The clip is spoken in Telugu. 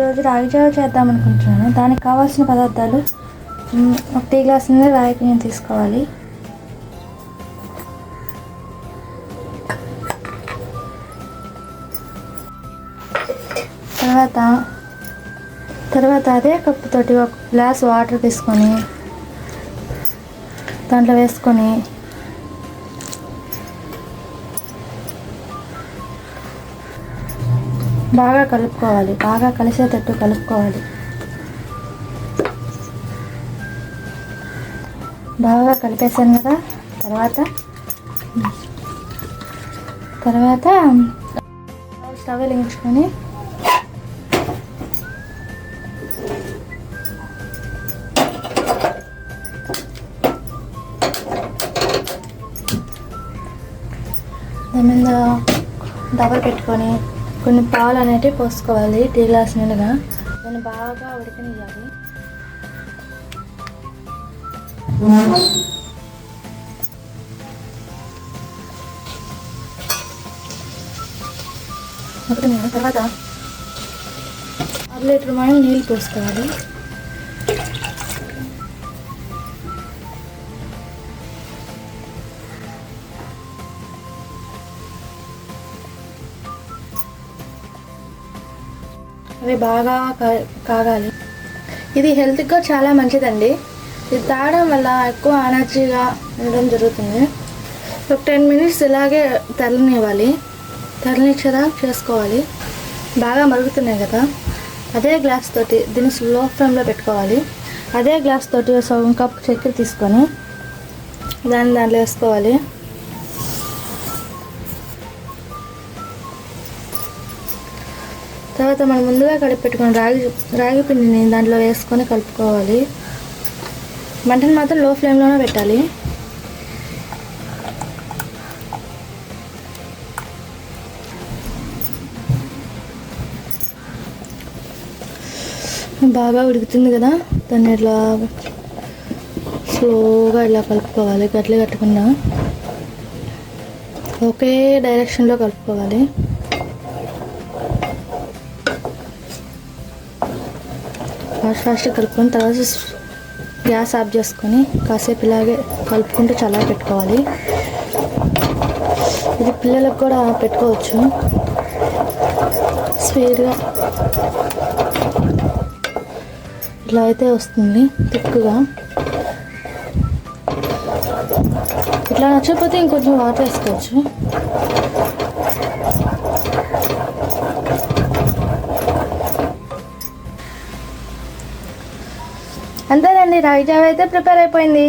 ఈరోజు రాగి జావ చేద్దాం అనుకుంటున్నాను. దానికి కావాల్సిన పదార్థాలు ఒక టీ గ్లాస్ నుండి రాగి పిండిని తీసుకోవాలి. తర్వాత తర్వాత అదే కప్పుతోటి ఒక గ్లాస్ వాటర్ తీసుకొని దాంట్లో వేసుకొని బాగా కలుపుకోవాలి. బాగా కలిసేటట్టు కలుపుకోవాలి. బాగా కలిపేసాను కదా? తర్వాత? తర్వాత స్టవ్ వెలిగించుకొని దాని మీద దబర్ పెట్టుకొని కొన్ని పాలు అనేటివి పోసుకోవాలి. టీ గ్లాస్ నిండుగా. దాన్ని బాగా ఉడికనియాలి తర్వాత అర లీటర్ మనం నీళ్ళు పోసుకోవాలి. అవి బాగా కా- కాగాలి. ఇది హెల్త్గా చాలా మంచిదండి. ఇది తాగడం వల్ల ఎక్కువ ఎనర్జీగా ఉండడం జరుగుతుంది. ఒక టెన్ మినిట్స్ ఇలాగే తరలినివ్వాలి. తెల్లనిచ్చేదా చేసుకోవాలి. బాగా మరుగుతున్నాయి కదా. అదే గ్లాస్ తోటి దీన్ని స్లో ఫ్లేమ్లో పెట్టుకోవాలి. అదే గ్లాస్ తోటి సగం కప్ చక్కెర తీసుకొని దాన్ని దాంట్లో వేసుకోవాలి. తర్వాత మనం ముందుగా కలిపి పెట్టుకున్న రాగి రాగి పిండిని దాంట్లో వేసుకొని కలుపుకోవాలి. మంటను మాత్రం లో ఫ్లేమ్లోనే పెట్టాలి. బాగా ఉడుకుతుంది కదా దాన్ని ఇట్లా స్లోగా ఇలా కలుపుకోవాలి గట్లే కట్టకుండా ఒకే డైరెక్షన్లో కలుపుకోవాలి. ఫాస్ట్ ఫాస్ట్ కలుపుకొని తర్వాత గ్యాస్ ఆఫ్ చేసుకొని కాసేపు ఇలాగే కలుపుకుంటూ చల్లార పెట్టుకోవాలి. ఇది పిల్లలకు కూడా పెట్టుకోవచ్చు. స్పీడ్గా ఇట్లా అయితే వస్తుంది తిక్కుగా ఇట్లా నచ్చకపోతే ఇంకొంచెం వాటర్ వేసుకోవచ్చు. అంతేనండి రాగి జావ అయితే ప్రిపేర్ అయిపోయింది.